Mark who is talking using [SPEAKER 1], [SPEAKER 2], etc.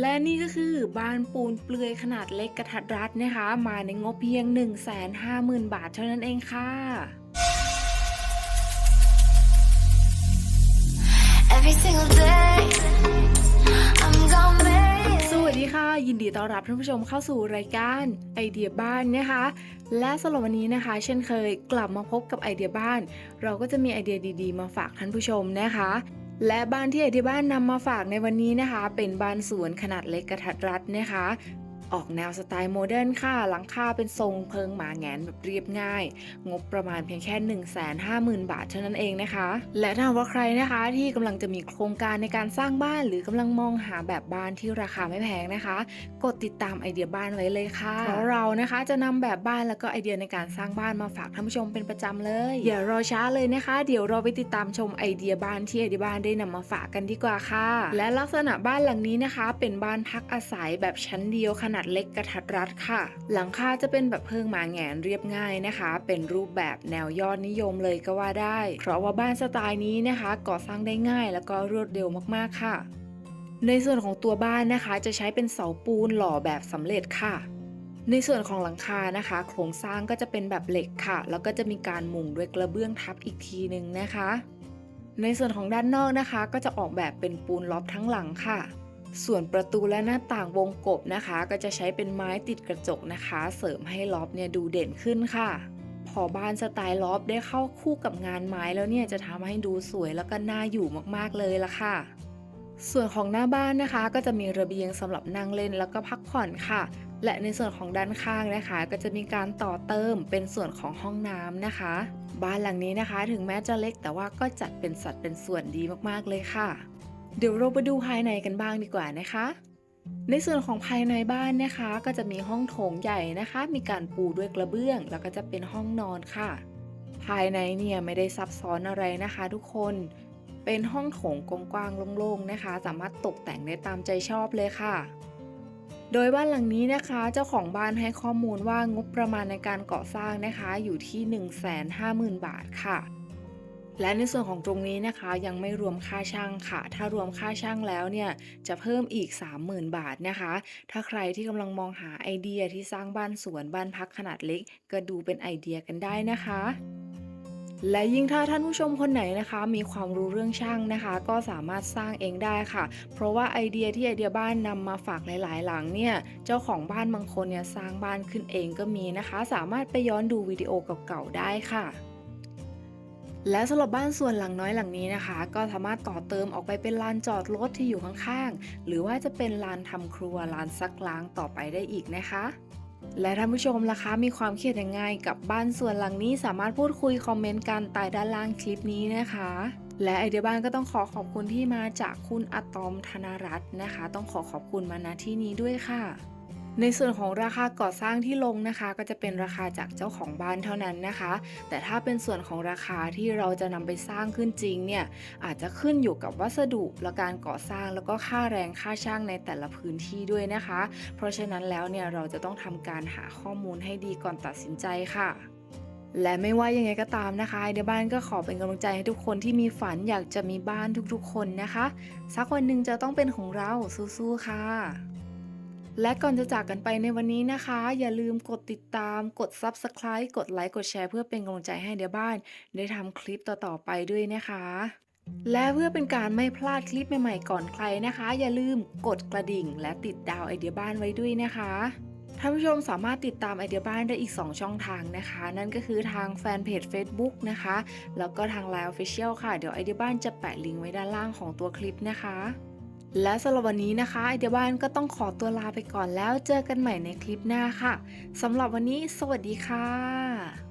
[SPEAKER 1] และนี่ก็คือบ้านปูนเปลือยขนาดเล็กกระทัดรัดนะคะ มาในงบเพียง 150,000 บาทเท่านั้นเองค่ะ
[SPEAKER 2] Every single day, I'm gonna make
[SPEAKER 1] สวัสดีค่ะ ยินดีต้อนรับท่านผู้ชมเข้าสู่รายการไอเดียบ้านนะคะ และสำหรับวันนี้นะคะ เช่นเคยกลับมาพบกับไอเดียบ้าน เราก็จะมีไอเดียดี ๆ มาฝากท่านผู้ชมนะคะ และบ้านที่ไอธิบ้านนำมาฝากในวันนี้นะคะ เป็นบ้านสวนขนาดเล็กกระทัดรัดนะคะ ออกแนวสไตล์โมเดิร์นค่ะ หลังคาเป็นทรงเพิงหมาแงนแบบเรียบง่าย งบประมาณเพียงแค่ 1 5 0 0 0 0 บาทเท่านั้นเองนะคะ และถ้าว่าใครนะคะที่กำลังจะมีโครงการในการสร้างบ้าน หรือกำลังมองหาแบบบ้านที่ราคาไม่แพงนะคะ กดติดตามไอเดียบ้านไว้เลยค่ะเพราะเรานะคะจะนำแบบบ้านแล้วก็ไอเดียในการสร้างบ้านมาฝากท่านผู้ชมเป็นประจำเลย อย่ารอช้าเลยนะคะ เดี๋ยวเราไปติดตามชมไอเดียบ้านที่ไอเดียบ้านได้นำมาฝากกันดีกว่าค่ะ และลักษณะบ้านหลังนี้นะคะ เป็นบ้านพักอาศัยแบบชั้นเดียวขนาดเล็กกระทัดรัดค่ะ หลังคาจะเป็นแบบเพิงมาแงนเรียบง่ายนะคะ เป็นรูปแบบแนวยอดนิยมเลยก็ว่าได้ เพราะว่าบ้านสไตล์นี้นะคะ ก่อสร้างได้ง่ายแล้วก็รวดเร็วมากๆค่ะ ในส่วนของตัวบ้านนะคะ จะใช้เป็นเสาปูนหล่อแบบสำเร็จค่ะในส่วนของหลังคานะคะ โครงสร้างก็จะเป็นแบบเหล็กค่ะ แล้วก็จะมีการมุงด้วยกระเบื้องทับอีกทีหนึ่งนะคะ ในส่วนของด้านนอกนะคะ ก็จะออกแบบเป็นปูนล็อบทั้งหลังค่ะ ส่วนประตูและหน้าต่างวงกบนะคะ ก็จะใช้เป็นไม้ติดกระจกนะคะ เสริมให้ล็อบเนี่ยดูเด่นขึ้นค่ะ พอบ้านสไตล์ล็อบได้เข้าคู่กับงานไม้แล้วเนี่ยจะทำให้ดูสวยแล้วก็น่าอยู่มากๆเลยละค่ะ ส่วนของหน้าบ้านนะคะ ก็จะมีระเบียงสำหรับนั่งเล่นแล้วก็พักผ่อนค่ะ และในส่วนของด้านข้างนะคะ ก็จะมีการต่อเติมเป็นส่วนของห้องน้ำนะคะ บ้านหลังนี้นะคะ ถึงแม้จะเล็กแต่ว่าก็จัดเป็นสัดเป็นส่วนดีมากๆเลยค่ะ เดี๋ยวเราไปดูภายในกันบ้างดีกว่านะคะ ในส่วนของภายในบ้านนะคะ ก็จะมีห้องโถงใหญ่นะคะ มีการปูด้วยกระเบื้อง แล้วก็จะเป็นห้องนอนค่ะ ภายในเนี่ยไม่ได้ซับซ้อนอะไรนะคะ ทุกคน เป็นห้องโถงกว้างๆโล่งๆนะคะ สามารถตกแต่งได้ตามใจชอบเลยค่ะโดยบ้านหลังนี้นะคะเจ้าของบ้านให้ข้อมูลว่างบประมาณในการก่อสร้างนะคะ อยู่ที่ 150,000 บาทค่ะ และในส่วนของตรงนี้นะคะยังไม่รวมค่าช่างค่ะ ถ้ารวมค่าช่างแล้วเนี่ยจะเพิ่มอีก 30,000 บาทนะคะ ถ้าใครที่กำลังมองหาไอเดียที่สร้างบ้านสวนบ้านพักขนาดเล็ก ก็ดูเป็นไอเดียกันได้นะคะและยิ่งถ้าท่านผู้ชมคนไหนนะคะ มีความรู้เรื่องช่างนะคะ ก็สามารถสร้างเองได้ค่ะ เพราะว่าไอเดียที่ไอเดียบ้านนำมาฝากหลาย ๆ หลังเนี่ยเจ้าของบ้านบางคนเนี่ยสร้างบ้านขึ้นเองก็มีนะคะ สามารถไปย้อนดูวิดีโอเก่าๆได้ค่ะ และสำหรับบ้านส่วนหลังน้อยหลังนี้นะคะ ก็สามารถต่อเติมออกไปเป็นลานจอดรถที่อยู่ข้างๆ หรือว่าจะเป็นลานทำครัวลานซักล้างต่อไปได้อีกนะคะและท่านผู้ชมล่ะคะมีความคิดยังไงกับบ้านส่วนหลังนี้สามารถพูดคุยคอมเมนต์กันใต้ด้านล่างคลิปนี้นะคะ และไอเดียบ้านก็ต้องขอขอบคุณที่มาจากคุณอะตอมธนรัตน์นะคะ ต้องขอขอบคุณมาณที่นี้ด้วยค่ะ ในส่วนของราคาก่อสร้างที่ลงนะคะ ก็จะเป็นราคาจากเจ้าของบ้านเท่านั้นนะคะ แต่ถ้าเป็นส่วนของราคาที่เราจะนำไปสร้างขึ้นจริงเนี่ยอาจจะขึ้นอยู่กับวัสดุและการก่อสร้างแล้วก็ค่าแรงค่าช่างในแต่ละพื้นที่ด้วยนะคะ เพราะฉะนั้นแล้วเนี่ยเราจะต้องทำการหาข้อมูลให้ดีก่อนตัดสินใจค่ะและไม่ว่ายังไงก็ตามนะคะเดี๋ยวบ้านก็ขอเป็นกำลังใจให้ทุกคนที่มีฝันอยากจะมีบ้านทุกๆคนนะคะ สักวันหนึ่งจะต้องเป็นของเราสู้ๆค่ะ และก่อนจะจากกันไปในวันนี้นะคะ อย่าลืมกดติดตาม กด Subscribe กดไลค์กดแชร์เพื่อเป็นกำลังใจให้เดียบ้าน ได้ทำคลิปต่อๆไปด้วยนะคะ และเพื่อเป็นการไม่พลาดคลิปใหม่ๆก่อนใครนะคะ อย่าลืมกดกระดิ่ง และติดดาวไอเดียบ้านไว้ด้วยนะคะท่านผู้ชมสามารถติดตามไอเดียบ้านได้อีก 2 ช่องทางนะคะ นั่นก็คือทางแฟนเพจ Facebook นะคะ แล้วก็ทาง Line Official ค่ะ เดี๋ยวไอเดียบ้านจะแปะลิงก์ไว้ด้านล่างของตัวคลิปนะคะ และสำหรับวันนี้นะคะไอเดียบ้านก็ต้องขอตัวลาไปก่อนแล้วเจอกันใหม่ในคลิปหน้าค่ะสำหรับวันนี้สวัสดีค่ะ